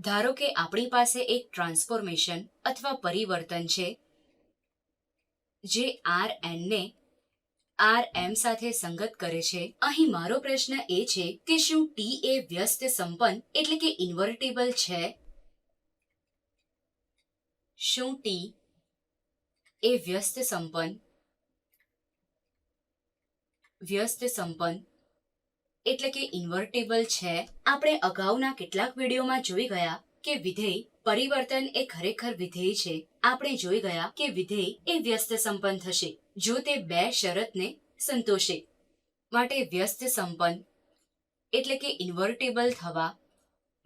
ધારો કે આપણી પાસે એક ટ્રાન્સફોર્મેશન અથવા પરિવર્તન છે, જે આર એનને આર એમ સાથે સંગત કરે છે. અહીં મારો પ્રશ્ન એ છે કે શું ટી એ વ્યસ્ત સંપન્ન એટલે કે ઇન્વર્ટેબલ છે? શું ટી એ વ્યસ્ત સંપન્ન? વ્યસ્ત સંપન્ન એટલે કે ઇન્વર્ટેબલ છે. આપણે અગાઉના કેટલાક વિડીયોમાં જોઈ ગયા કે વિધેય, પરિવર્તન એ ખરેખર વિધેય છે. આપણે જોઈ ગયા કે વિધેય એ વ્યસ્ત સંપન્ન થશે જો તે બે શરતને સંતોષે માટે વ્યસ્ત સંપન્ન એટલે કે ઇન્વર્ટેબલ થવા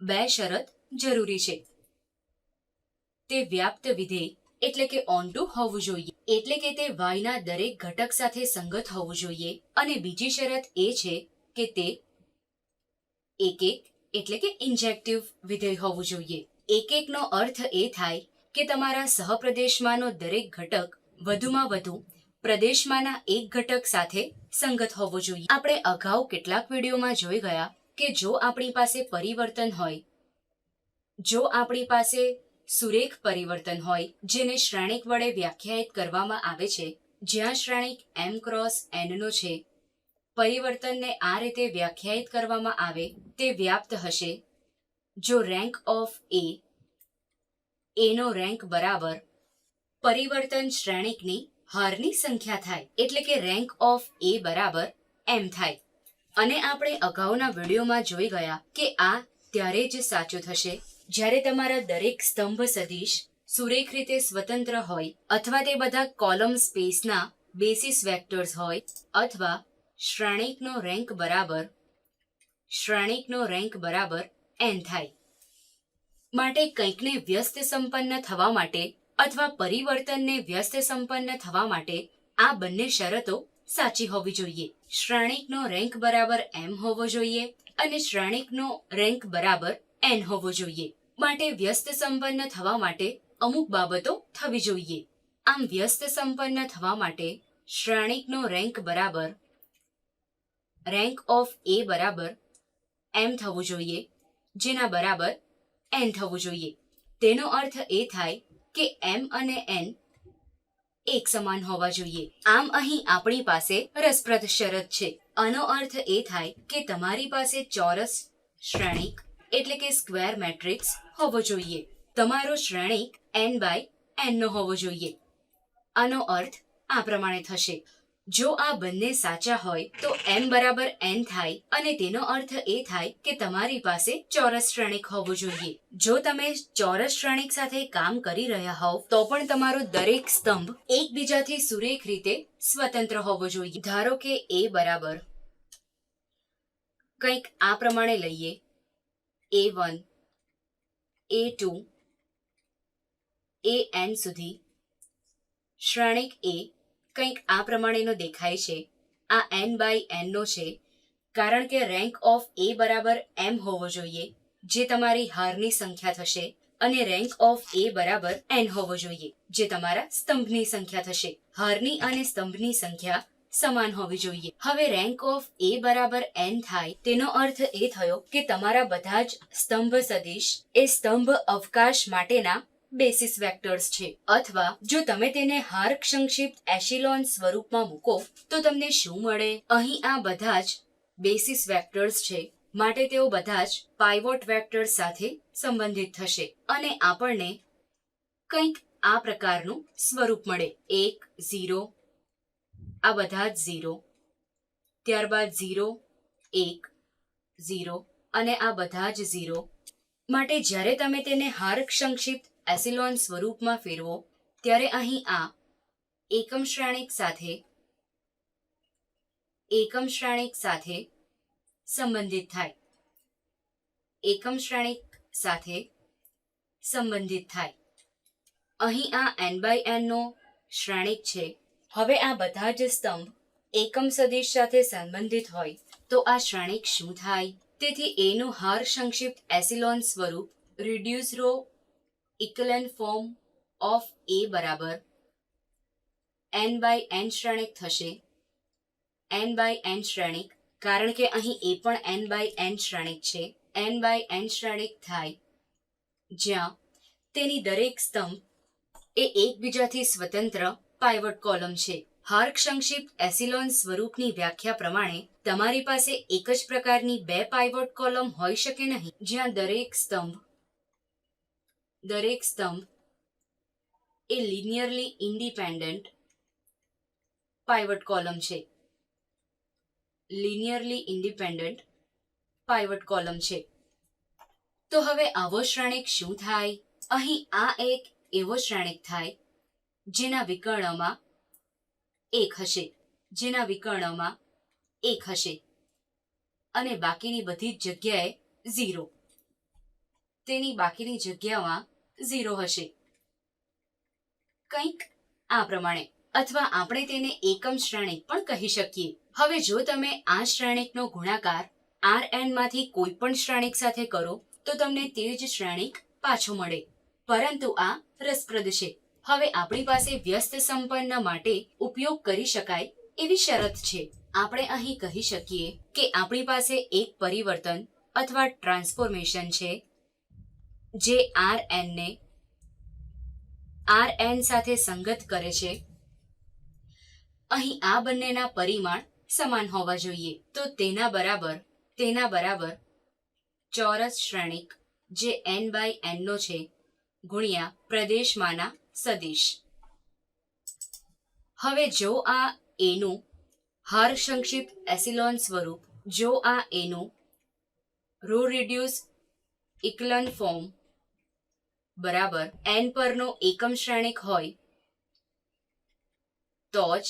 બે શરત જરૂરી છે. તે વ્યાપ્ત વિધેય એટલે કે ઓન ટુ હોવું જોઈએ. એટલે કે તે વાયના દરેક ઘટક સાથે સંગત હોવું જોઈએ. અને બીજી શરત એ છે કે તે એક એક, એટલે કે ઇન્જેક્ટિવ વિધેય હોવું જોઈએ. એક એકનો અર્થ એ થાય કે તમારા સહપ્રદેશમાંનો દરેક ઘટક વધુમાં વધુ પ્રદેશમાંના એક ઘટક સાથે સંગત હોવો જોઈએ. આપણે અગાઉ કેટલાક વિડીયોમાં જોઈ ગયા કે જો આપણી પાસે પરિવર્તન હોય, જો આપણી પાસે સુરેખ પરિવર્તન હોય, જેને શ્રેણિક વડે વ્યાખ્યાયિત કરવામાં આવે છે, જ્યાં શ્રેણિક એમ ક્રોસ એનનો છે પરિવર્તનને આ રીતે વ્યાખ્યાયિત કરવામાં આવે તે વ્યાપ્ત હશે. જો રેન્ક ઓફ એ એનો રેન્ક બરાબર, પરિવર્તન શ્રેણિકની હારની સંખ્યા થાય, એટલે કે રેન્ક ઓફ એ બરાબર એમ થાય. અને આપણે અગાઉના વિડીયોમાં જોઈ ગયા કે આ ત્યારે જ સાચું થશે. જ્યારે તમારા દરેક સ્તંભ સદીશ સુરેખ રીતે સ્વતંત્ર હોય, અથવા તે બધા કોલમ સ્પેસના બેસિસ વેક્ટર્સ હોય, અથવા શ્રેણિકનો રેન્ક બરાબર, શ્રેણિકનો રેન્ક બરાબર એન થાય. માટે કંઈકને વ્યસ્ત સંપન્ન થવા માટે અથવા પરિવર્તનને વ્યસ્ત સંપન્ન થવા માટે આ બંને શરતો સાચી હોવી જોઈએ. શ્રેણિકનો રેન્ક બરાબર એમ હોવો જોઈએ અને શ્રેણિકનો રેન્ક બરાબર એન હોવો જોઈએ. માટે વ્યસ્ત સંપન્ન થવા માટે અમુક બાબતો થવી જોઈએ. આમ વ્યસ્ત સંપન્ન થવા માટે શ્રેણિકનો રેન્ક બરાબર રેન્ક ઓફ એ બરાબર એમ થવું જોઈએ, જેના બરાબર એન થવું જોઈએ. તેનો અર્થ એ થાય કે એમ અને એન એક સમાન હોવા જોઈએ. આમ અહીં આપણી પાસે રસપ્રદ શરત છે. આનો અર્થ એ થાય કે તમારી પાસે ચોરસ શ્રેણિક એટલે કે સ્ક્વેર મેટ્રિક્સ હોવો જોઈએ. તમારો શ્રેણિક એન બાય એનનો હોવો જોઈએ. આનો અર્થ આ પ્રમાણે થશે. જો આ બંને સાચા હોય, તો એમ બરાબર એન થાય અને તેનો અર્થ એ થાય કે તમારી પાસે ચોરસ શ્રેણિક હોવું જોઈએ. જો તમે ચોરસ શ્રેણિક સાથે કામ કરી રહ્યા હોવ, તો પણ તમારો દરેક સ્તંભ એકબીજાથી સુરેખ રીતે સ્વતંત્ર હોવો જોઈએ. ધારો કે એ બરાબર. કંઈક આ પ્રમાણે લઈએ. A one A two A n સુધી. શ્રેણિક એ કંઈક આ પ્રમાણેનો દેખાય છે. આ એન બાય એન નો છે. કારણ કે રેન્ક ઓફ એ બરાબર એમ હોવો જોઈએ, જે તમારી હારની સંખ્યા થશે, અને રેન્ક ઓફ એ બરાબર એન હોવો જોઈએ, જે તમારા સ્તંભની સંખ્યા થશે. હારની અને સ્તંભની સંખ્યા સમાન હોવી જોઈએ. હવે રેન્ક ઓફ એ બરાબર એન થાય, તેનો અર્થ એ થયો કે તમારા બધા જ સ્તંભ સદિશ એ સ્તંભ અવકાશ માટેના બેસિસ વેક્ટર્સ છે. અથવા જો તમે તેને હાર્ક સંક્ષિપ્ત એશિલોન સ્વરૂપમાં મૂકો, તો તમને શું મળે? અહીં આ બધા જ બેસિસ વેક્ટર્સ છે. માટે તેઓ બધા જ પાઇવોટ વેક્ટર્સ સાથે સંબંધિત થશે અને આપણને કંઈક આ પ્રકારનું સ્વરૂપ મળે. એક, ઝીરો, આ બધા જ ઝીરો, ત્યારબાદ ઝીરો, એક, ઝીરો અને આ બધા જ ઝીરો. માટે જ્યારે તમે તેને હાર્ક સંક્ષિપ્ત એસિલોન સ્વરૂપમાં ફેરવો, ત્યારે અહીં આ એકમ શ્રેણિક સાથે એકમ શ્રેણિક સાથે સંબંધિત થાય. એકમ શ્રેણિક સાથે સંબંધિત થાય. અહીં આ એન બાય એનનો શ્રેણિક છે. હવે આ બધા જ સ્તંભ એકમ સદિશ સાથે સંબંધિત હોય, તો આ શ્રેણિક શું થાય? તેથી એનું હાર સંક્ષિપ્ત એસિલોન સ્વરૂપ reduce row equivalent form of A બરાબર એન બાય એન શ્રેણિક થશે. એન બાય એન શ્રેણિક, કારણ કે અહીં એ પણ એન બાય એન શ્રેણિક છે. એન બાય એન શ્રેણિક થાય જ્યાં તેની દરેક સ્તંભ એ એકબીજાથી સ્વતંત્ર પાઇવટ કોલમ છે. હાર્ક સંક્ષિપ્ત એસિલોન સ્વરૂપની વ્યાખ્યા પ્રમાણે તમારી પાસે એક જ પ્રકારની બે પાઇવટ કોલમ હોઈ શકે નહીં, જ્યાં દરેક સ્તંભ દરેક સ્તંભ એ લિનિયરલી ઇન્ડિપેન્ડન્ટ પાઇવટ કોલમ છે. લિનિયરલી ઇન્ડિપેન્ડન્ટ પાઇવટ કોલમ છે. તો હવે આવો શ્રેણિક શું થાય? અહીં આ એક એવો શ્રેણિક થાય, જેના વિકર્ણમાં એક હશે. જેના વિકર્ણમાં એક હશે. અને બાકીની બધી જગ્યાએ ઝીરો તેની બાકીની જગ્યામાં ઝીરો હશે. કંઈક આ પ્રમાણે, અથવા આપણે તેને એકમ શ્રેણિક પણ કહી શકીએ. હવે જો તમે આ શ્રેણિકનો ગુણાકાર આર એનમાંથી કોઈ પણ શ્રેણિક સાથે કરો, તો તમને તે જ શ્રેણિક પાછો મળે. પરંતુ આ રસપ્રદ છે. હવે આપણી પાસે વ્યસ્ત સંપન્ન માટે ઉપયોગ કરી શકાય એવી શરત છે. આપણે અહીં કહી શકીએ કે આપણી પાસે એક પરિવર્તન અથવા ટ્રાન્સફોર્મેશન છે. જે આર એનને આર એન સાથે સંગત કરે છે. અહીં આ બંનેના પરિમાણ સમાન હોવા જોઈએ. તો તેના બરાબર તેના બરાબર ચોરસ શ્રેણિક જે એન બાય એનનો છે ગુણ્યા પ્રદેશમાંના સદીશ. હવે જો આ એનું હાર સંક્ષિપ્ત એસિલોન સ્વરૂપ, જો આ એનું રો રિડ્યુસ ઇકલન ફોર્મ બરાબર? એન પરનો એકમ શ્રેણિક હોય તો જ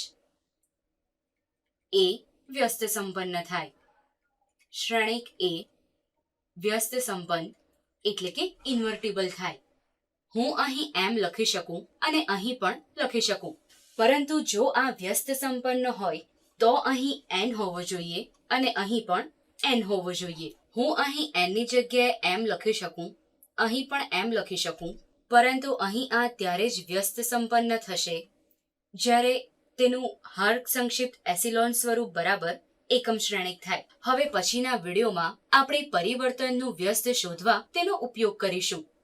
એ વ્યસ્ત સંપન્ન થાય. શ્રેણિક એ વ્યસ્ત સંપન્ન એટલે કે ઇન્વર્ટિબલ થાય. હું અહીં એમ લખી શકું અને અહીં પણ લખી શકું. પરંતુ જો આ વ્યસ્ત સંપન્ન હોય તો અહીં એન હોવો જોઈએ અને અહીં પણ એન હોવો જોઈએ. હું અહીં એનની જગ્યાએ એમ લખી શકું અહીં પણ એમ લખી શકું, પરંતુ અહીં આ ત્યારે જ વ્યસ્ત સંપન્ન થશે. જ્યારે તેનું હાર્ક સંક્ષિપ્ત એસિલોન સ્વરૂપ બરાબર એકમ શ્રેણિક થાય. હવે પછીના વિડીયોમાં આપણે પરિવર્તનનું વ્યસ્ત શોધવા તેનો ઉપયોગ કરીશું.